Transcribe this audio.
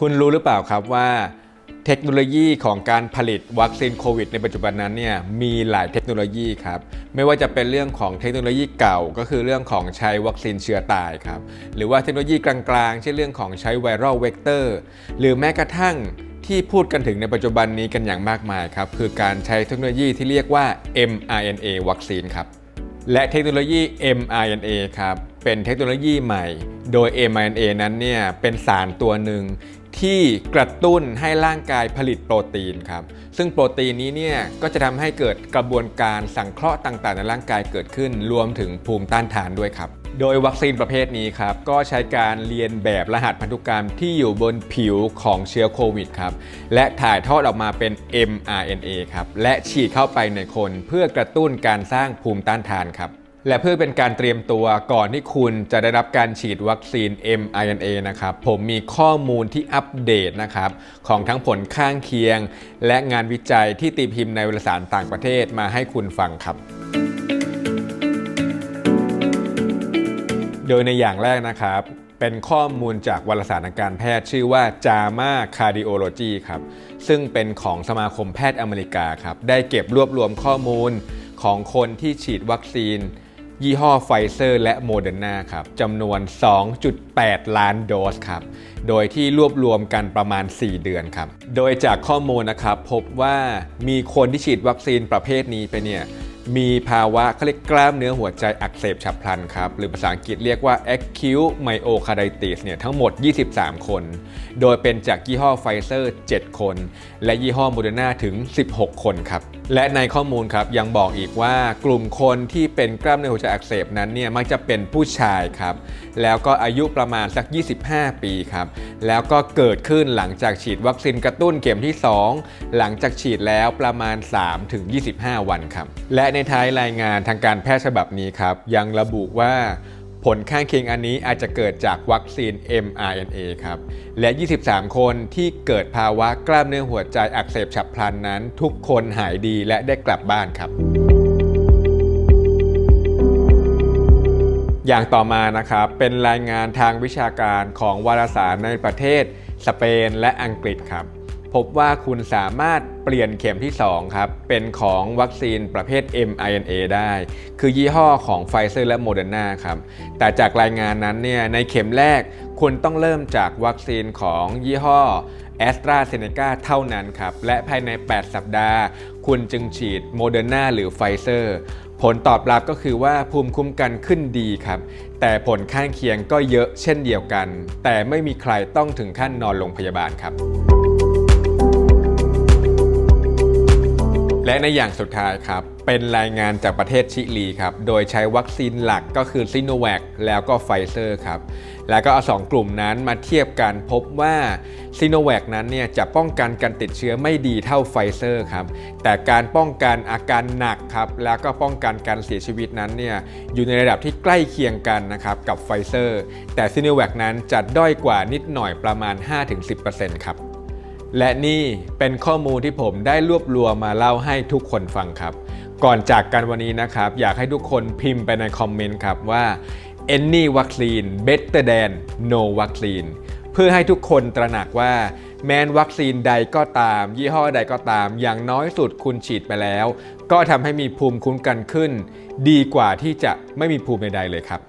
คุณรู้หรือเปล่าครับว่าเทคโนโลยีของการผลิตวัคซีนโควิดในปัจจุบันนั้นเนี่ยมีหลายเทคโนโลยีครับไม่ว่าจะเป็นเรื่องของเทคโนโลยีเก่า ก็คือเรื่องของใช้วัคซีนเชื้อตายครับหรือว่าเทคโนโลยีกลางๆเช่นเรื่องของใช้ไวรัลเวกเตอร์หรือแม้กระทั่งที่พูดกันถึงในปัจจุบันนี้กันอย่างมากมายครับคือการใช้เทคโนโลยีที่เรียกว่า mRNA วัคซีนครับและเทคโนโลยี mRNA ครับ เป็นเทคโนโลยีใหม่ โดย mRNA นั้นเนี่ยเป็นสารตัวหนึ่งที่กระตุ้นให้ร่างกายผลิตโปรตีนครับ ซึ่งโปรตีนนี้เนี่ยก็จะทำให้เกิดกระบวนการสังเคราะห์ต่างๆ ในร่างกายเกิดขึ้น รวมถึงภูมิต้านทานด้วยครับ โดยวัคซีนประเภทนี้ครับ ก็ใช้การเรียนแบบรหัสพันธุกรรมที่อยู่บนผิวของเชื้อโควิดครับ และถ่ายทอดออกมาเป็น mRNA ครับ และฉีดเข้าไปในคนเพื่อกระตุ้นการสร้างภูมิต้านทานครับ และเพื่อเป็นการเตรียมตัวก่อนที่คุณจะได้รับการฉีดวัคซีน mRNA นะครับ ผมมีข้อมูลที่อัปเดตนะครับ ของทั้งผลข้างเคียง และงานวิจัยที่ตีพิมพ์ในวารสารต่างประเทศมาให้คุณฟังครับ โดยในอย่างแรกนะครับเป็นข้อมูลจากวารสารทางการแพทย์ชื่อว่า JAMA Cardiology ครับ ซึ่งเป็นของสมาคมแพทย์อเมริกาครับ ได้เก็บรวบรวมข้อมูลของคนที่ฉีดวัคซีน ยี่ห้อไฟเซอร์และโมเดอร์นาครับจำนวน 2.8 ล้านโดสครับ โดยที่รวบรวมกันประมาณ 4 เดือนครับ โดยจากข้อมูลนะครับพบว่ามีคนที่ฉีดวัคซีนประเภทนี้ไปเนี่ย มีภาวะเขาเรียกกล้ามเนื้อหัวใจอักเสบฉับพลันครับ หรือภาษาอังกฤษเรียกว่า acute myocarditis เนี่ยทั้งหมด 23 คน โดยเป็นจากยี่ห้อไฟเซอร์ 7 คน และยี่ห้อโมเดอร์นาถึง 16 คนครับ และในข้อมูลครับยังบอกอีกว่ากลุ่มคนที่เป็นกล้ามเนื้อหัวใจอักเสบนั้นเนี่ยมักจะเป็นผู้ชายครับ แล้วก็อายุประมาณสัก 25 ปีครับ แล้วก็เกิดขึ้นหลังจากฉีดวัคซีนกระตุ้นเข็มที่ 2 หลังจากฉีดแล้วประมาณ 3-25 วันครับ และในในท้ายรายงานทางการแพทย์ฉบับนี้ครับ ยังระบุว่าผลข้างเคียงอันนี้อาจจะเกิดจากวัคซีน mRNA ครับ และ 23 คนที่เกิดภาวะกล้ามเนื้อหัวใจอักเสบฉับพลันนั้น ทุกคนหายดีและได้กลับบ้านครับ อย่างต่อมานะครับ เป็นรายงานทางวิชาการของวารสารในประเทศสเปนและอังกฤษครับ พบว่าคุณสามารถเปลี่ยนเข็มที่ 2 ครับ เป็นของวัคซีนประเภท mRNA ได้ คือยี่ห้อของไฟเซอร์และโมเดอร์นาครับ แต่จากรายงานนั้นเนี่ยในเข็มแรกคุณต้องเริ่มจากวัคซีนของยี่ห้อแอสตราเซเนกาเท่านั้นครับ และภายใน 8 สัปดาห์ คุณจึงฉีดโมเดอร์นาหรือไฟเซอร์ผลตอบรับก็คือว่าภูมิคุ้มกันขึ้นดีครับ แต่ผลข้างเคียงก็เยอะเช่นเดียวกัน แต่ไม่มีใครต้องถึงขั้นนอนโรงพยาบาลครับ และในอย่างสุดท้ายครับ เป็นรายงานจากประเทศชิลีครับ โดยใช้วัคซีนหลักก็คือซิโนแวคแล้วก็ไฟเซอร์ครับ แล้วก็เอาสองกลุ่มนั้นมาเทียบกันพบว่าซิโนแวคนั้นเนี่ยจะป้องกันการติดเชื้อไม่ดีเท่าไฟเซอร์ครับ แต่การป้องกันอาการหนักครับ แล้วก็ป้องกันการเสียชีวิตนั้นเนี่ยอยู่ในระดับที่ใกล้เคียงกันนะครับกับไฟเซอร์แต่ซิโนแวคนั้นจะด้อยกว่านิดหน่อยประมาณ 5-10%ครับ และนี่เป็นข้อมูลที่ผมได้รวบรวมมาเล่าให้ทุกคนฟังครับ ก่อนจากกันวันนี้นะครับ อยากให้ทุกคนพิมพ์ไปในคอมเมนต์ครับว่า any vaccine better than no vaccine เพื่อให้ทุกคนตระหนักว่าแม้นวัคซีนใดก็ตาม ยี่ห้อใดก็ตาม อย่างน้อยสุดคุณฉีดไปแล้ว ก็ทำให้มีภูมิคุ้มกันขึ้น ดีกว่าที่จะไม่มีภูมิใดๆเลยครับ